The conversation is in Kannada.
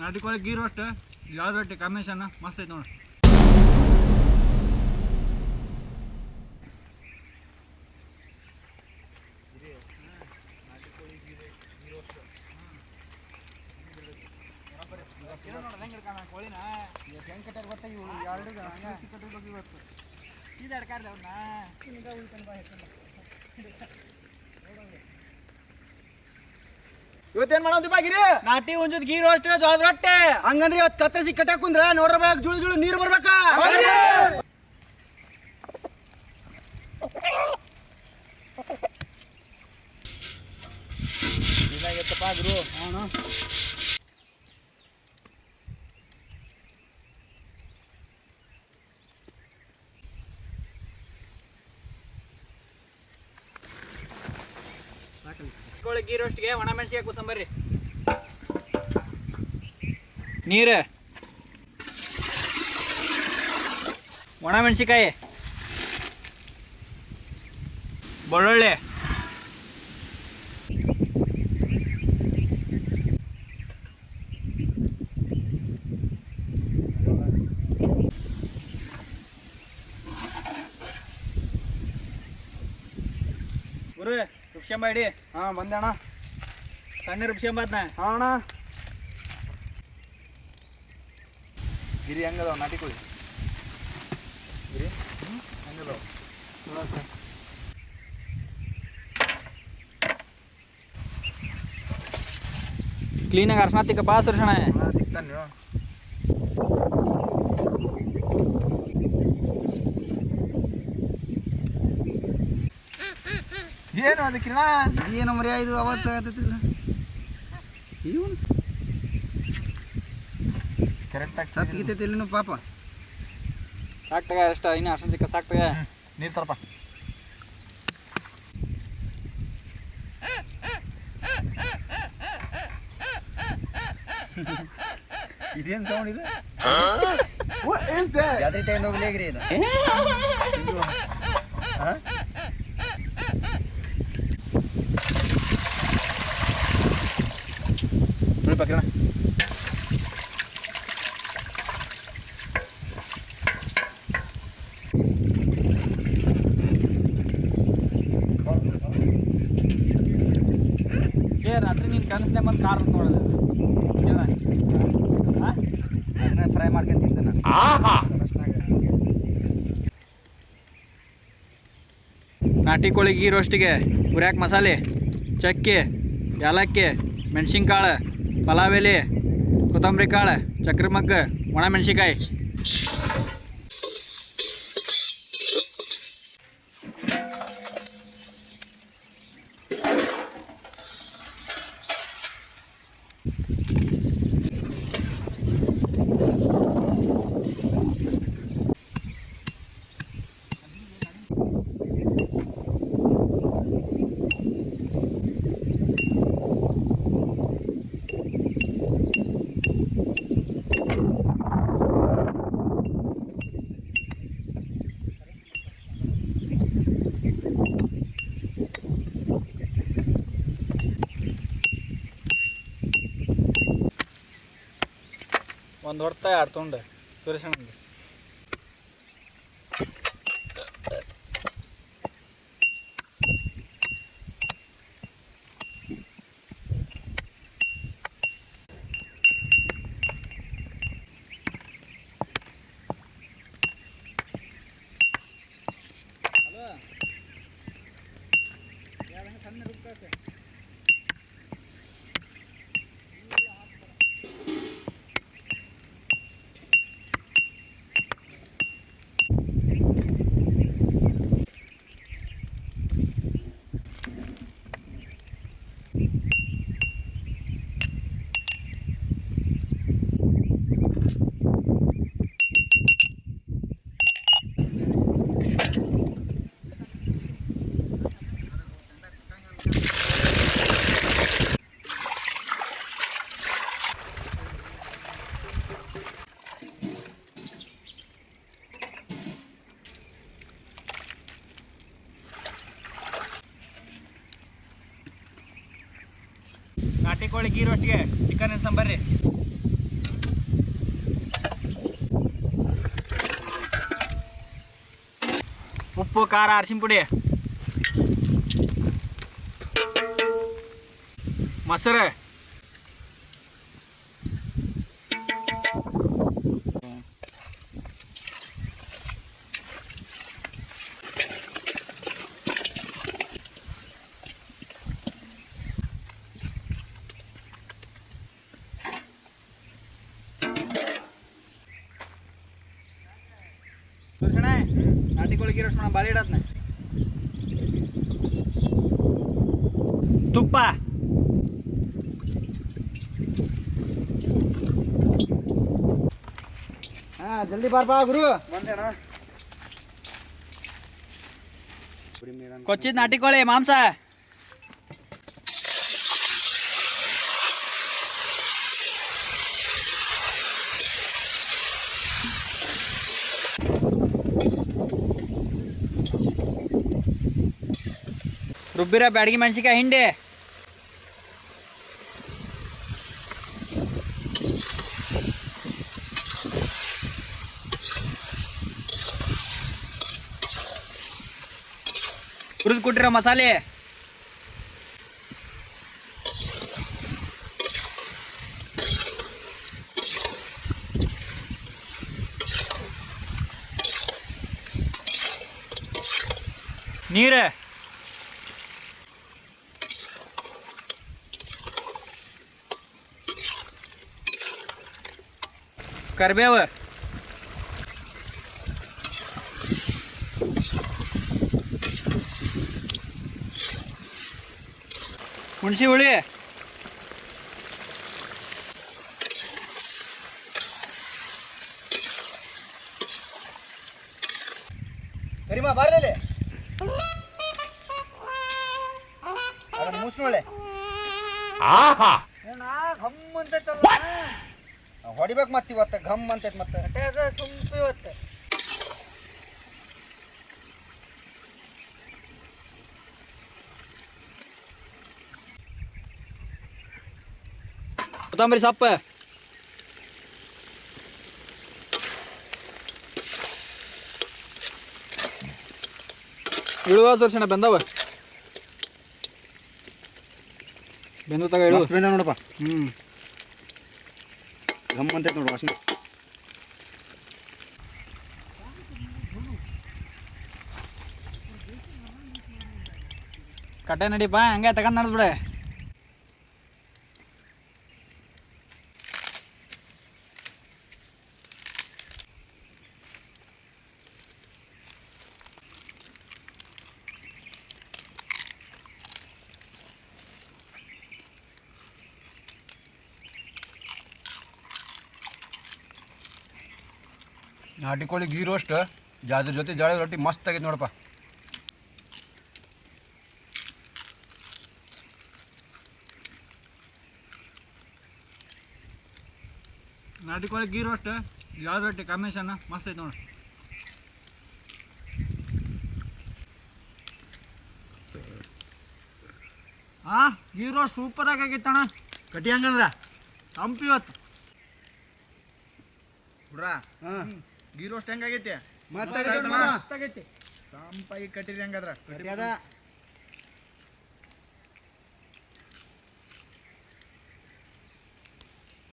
ನಾಟಿ ಕೋಳಿ ಗೀ ರೋಸ್ಟ್ ಯಾವ್ದು ರೊಟ್ಟಿ ಕಾಂಬಿನೇಷನ್ ಮಸ್ತ್ ಐತೆ ನೋಡಿ. ಇವತ್ತೇನ್ ಮಾಡೋದು ಬಾಗಿರಿ? ನಾಟಿ ಉಂಜದ್ ಗೀ ರೋಸ್ಟ್ ಜೋಳದ ರೊಟ್ಟಿ. ಹಂಗಂದ್ರೆ ಇವತ್ತು ಕತ್ತರಿಸಿ ಕಟ್ಟಾಕ್ ಕುಂದ್ರ ನೋಡ್ರಬೇಕು ಜುಳು ಜುಳು ನೀರು ಬರ್ಬೇಕಾ? ಕೋಳಿ ಗೀ ರೋಸ್ಟ್ಗೆ ಒಣ ಮೆಣಸಿಗೆ ಕೂಸಂಬರ್ರಿ ನೀರು. ಒಣ ಮೆಣಸಿಕಾಯಿ ಬೆಳ್ಳುಳ್ಳಿ. ಗುರು. ಇಡಿ. ಹಾ ಬಂದೆ ಅಣ್ಣ ಸಣ್ಣ ರುಬ್ಸ್ಕೊಂಬದ್ನ ಹಾ ಅಣ್ಣ. ಗಿರಿ ಹೆಂಗದಾವ ನಾಟಿ ಕೋಳಿ ಗಿರಿ ಹೆಂಗದ ಕ್ಲೀನಾಗಿ ಅರ್ಶನಾತಿಕ ಬಾ ಸುರ್ಷಣ ದಿಕ್ತಾನೆ ಏನು ಅದಕ್ಕಿಲ್ಲ? ಏನು ಮರಿ ಇದು ಅವತ್ತು ಆಗತ್ತಿಲ್ಲ ಇವನು ಕರೆಕ್ಟಾಗಿ ಸತ್ ಗೀತೈತಿ ಇಲ್ಲಿನೂ ಪಾಪ. ಸಾಕ್ತಗ ಅಷ್ಟ ಇನ್ನು ಚಿಕ್ಕ ಸಾಕ್ತಾಗ ನೀರು ತರಪ್ಪ ಇದೇನು ಸೌಂಡ್ ಇದು? ಜಾತ್ರೆ ತಗೊಂಡು ಹೋಗ್ಲೇಗ್ರಿ ಇದು ಏ ರಾತ್ರಿ ನೀನು ಕನಸಿನ ಬಂದು ಕಾರ್ ನೋಡೋದು ಅದನ್ನ ಫ್ರೈ ಮಾಡ್ಕೊಂಡು ತಿಂದೆ ನಾನು. ನಾಟಿ ಕೋಳಿ ಗೀ ರೋಸ್ಟಿಗೆ ಉರ್ಯಾಕ ಮಸಾಲೆ ಚಕ್ಕೆ ಏಲಕ್ಕಿ ಮೆಣಸಿನ್ಕಾಳು ಪಲಾವ್ ಎಲೆ ಕೊತ್ತಂಬರಿ ಕಾಳು ಚಕ್ರ ಮಗ್ಗ ಒಣ ಮೆಣಸಿನ್ಕಾಯಿ. ಒಂದು ಹೊಡ್ತಾ ಎರಡು ತೊಂಡು ಸುರೇಶಣ್ಣಂದು. ನಾಟಿ ಕೋಳಿ ಗೀ ರೊಟ್ಟಿಗೆ ಚಿಕನ್ ಎನ್ಸಂಬರ್ರಿ ಉಪ್ಪು ಖಾರ ಅರಸಿನ ಪುಡಿ. ಮೊಸರು. ಸುರ್ಷಣ ನಾಟಿ ಕೋಳಿ ಗೀ ರೋಸ್ಟ್ ಬಾಲಿ ಇಡತ್ನ ತುಪ್ಪ. ಹಾ ಜಲ್ದಿ ಬಾರ್ಪಾ ಗುರು. ಕೊಚ್ಚಿದ ನಾಟಿ ಕೋಳಿ ಮಾಂಸ. ರುಬ್ಬಿರ ಬ್ಯಾಡಗಿ ಮೆಣಸಿಕಾಯಿ ಹಿಂಡಿ. ಹುರಿದು ಕೊಟ್ಟಿರೋ ಮಸಾಲೆ. ನೀರು. ಕರಿಬೇವು. ಹುಣಸಿ ಹುಳಿ. ಕರಿಮಾ ಬಾರ್ಲೇ ಅದನ್ನ ಮೂಸ್ನೊಳ್ಳೆ. ಹೊಡಿಬೇಕು ಮತ್ತೆ ಇವತ್ತು ಘಮ್ ಅಂತೈತೆ ಮತ್ತೆ. ಕೊತ್ತಂಬರಿ ಸೊಪ್ಪ. ಇಳುವ ತೋರ್ಸಣ ಬೆಂದವ? ಬೆಂದು ತಗ ಇಳು ಬೆಂದ ನೋಡಪ್ಪ. ಹ್ಞೂ ನೋಡು ಕಟ್ಟೆ ನಡಿಪ ಹಂಗೆ ತಗೊಂಡ್ ನಡ್ದ್ಬಿಡೆ ನಾಟಿ ಕೋಳಿ ಗೀ ರೋಸ್ಟ್ ಜಾದ್ರ ಜೊತೆ ಜೋಳದ ರೊಟ್ಟಿ ಮಸ್ತ್ ಆಗೈತೆ ನೋಡಪ್ಪ. ನಾಟಿ ಕೋಳಿ ಗೀ ರೋಸ್ಟ್ ಯಾವ್ದು ರೊಟ್ಟಿ ಕಾಂಬಿನೇಷನ್ ಮಸ್ತ್ ಐತೆ ನೋಡಿ. ಹಾ ರೋಸ್ಟ್ ಸೂಪರ್ ಆಗಿತ್ತಣ್ಣ ಕಟ್ಟಿ ಹಂಗಂದ್ರ ತಂಪು ಇವತ್ತು. ಹುಡ್ರಾ ಗೀ ರೋಸ್ಟ್ ಹೆಂಗಾಗೈತಿ? ಮತ್ತಾಗೈತಿ ಸಾಂಪಾಗಿ ಕಟ್ಟಿರಿ ಹೆಂಗಾದ್ರ.